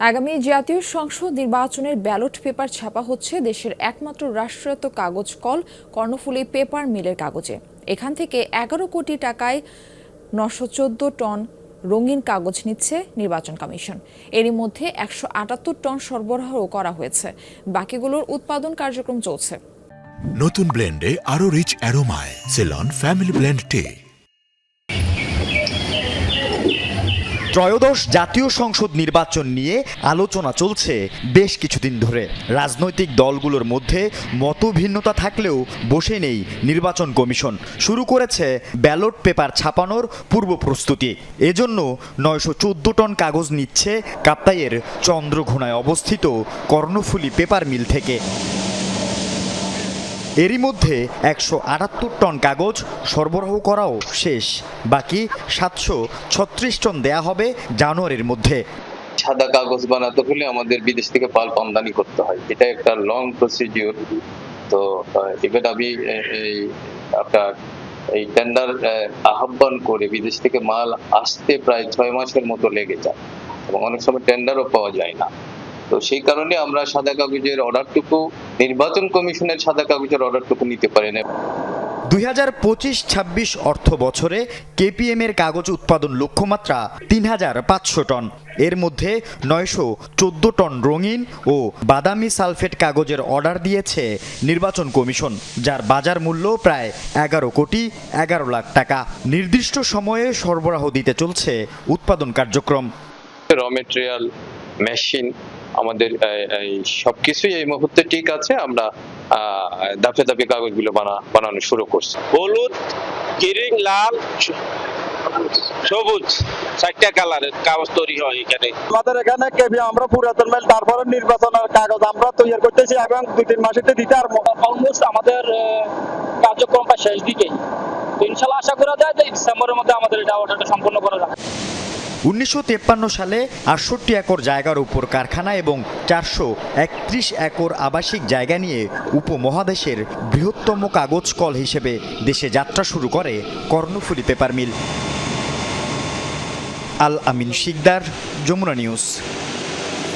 আগামী জাতীয় সংসদ নির্বাচনের ব্যালট পেপার ছাপা হচ্ছে দেশের একমাত্র রাষ্ট্রায়ত্ত কাগজ কল, কর্ণফুলী পেপার মিলের কাগজে। এখান থেকে এগারো কোটি টাকায় নশো টন রঙিন কাগজ নিচ্ছে নির্বাচন কমিশন। এরই মধ্যে একশো আটাত্তর টন সরবরাহ করা হয়েছে। বাকিগুলোর উৎপাদন কার্যক্রম চলছে। নতুন ব্লেন্ডে আরও রিচ অ্যারোমায় সেলন ফ্যামিলি ব্লেন্ড টে ত্রয়োদশ জাতীয় সংসদ নির্বাচন নিয়ে আলোচনা চলছে বেশ কিছুদিন ধরে। রাজনৈতিক দলগুলোর মধ্যে মতভিন্নতা থাকলেও বসে নেই নির্বাচন কমিশন। শুরু করেছে ব্যালট পেপার ছাপানোর পূর্ব প্রস্তুতি। এজন্য নয়শো চোদ্দ টন কাগজ নিচ্ছে কাপ্তাইয়ের চন্দ্রঘোনায় অবস্থিত কর্ণফুলী পেপার মিল থেকে। এরই মধ্যে একশো আটাত্তর টন কাগজ সরবরাহ করাও শেষ। বাকি সাতশো ছত্রিশ টন দেয়া হবে জানুয়ারির মধ্যে। সাদা কাগজ বানাতে হলে আমাদের বিদেশ থেকে পাল্প আমদানি করতে হয়। এটা একটা লং প্রসিডিওর তো এবার আমি এই আপনার এই টেন্ডার আহ্বান করে বিদেশ থেকে মাল আসতে প্রায় ছয় মাসের মতো লেগে যায়। এবং অনেক সময় টেন্ডারও পাওয়া যায় না। তো সেই কারণে আমরা সাদা কাগজের অর্ডারটুকু নির্বাচন কমিশনের সাদা কাগজের অর্ডারটুকু নিতে পারি না। দুই হাজার পঁচিশ ছাব্বিশ অর্থ বছরে কেপিএম এর কাগজ উৎপাদন লক্ষ্যমাত্রা তিন হাজার পাঁচশো টন। এর মধ্যে নয়শো চোদ্দ টন রঙিন ও বাদামি সালফেট কাগজের অর্ডার দিয়েছে নির্বাচন কমিশন যার বাজার মূল্য প্রায় এগারো কোটি এগারো লাখ টাকা। নির্দিষ্ট সময়ে সরবরাহ দিতে চলছে উৎপাদন কার্যক্রম। র মেটেরিয়াল মেশিন আমাদের সবকিছুই এই মুহূর্তে ঠিক আছে আমরা আহ, ধাপে ধাপে কাগজগুলো বানা বানানো শুরু করছি। হলুদ কিরিং লাল সবুজ চারটা কালারের কাগজ তৈরি হয় এখানে। আমাদের এখানে কেবি আমরা পুরাতন মেল তারপরে নির্বাচনের কাগজ আমরা তৈরি করতেছি এবং দুই তিন মাসের দিতে আর অলমোস্ট আমাদের আহ, কার্যক্রম শেষ দিকেই। তো ইনশাল্লাহ আশা করা যায় যে ডিসেম্বরের মধ্যে আমাদের এটা অর্ডারটা সম্পূর্ণ করা যাবে। উনিশশো সালে আটষট্টি একর জায়গার উপর কারখানা এবং চারশো একত্রিশ একর আবাসিক জায়গা নিয়ে উপমহাদেশের বৃহত্তম কাগজ কল হিসেবে দেশে যাত্রা শুরু করে Karnaphuli paper mill. Al Amin Sikdar, Jamuna news.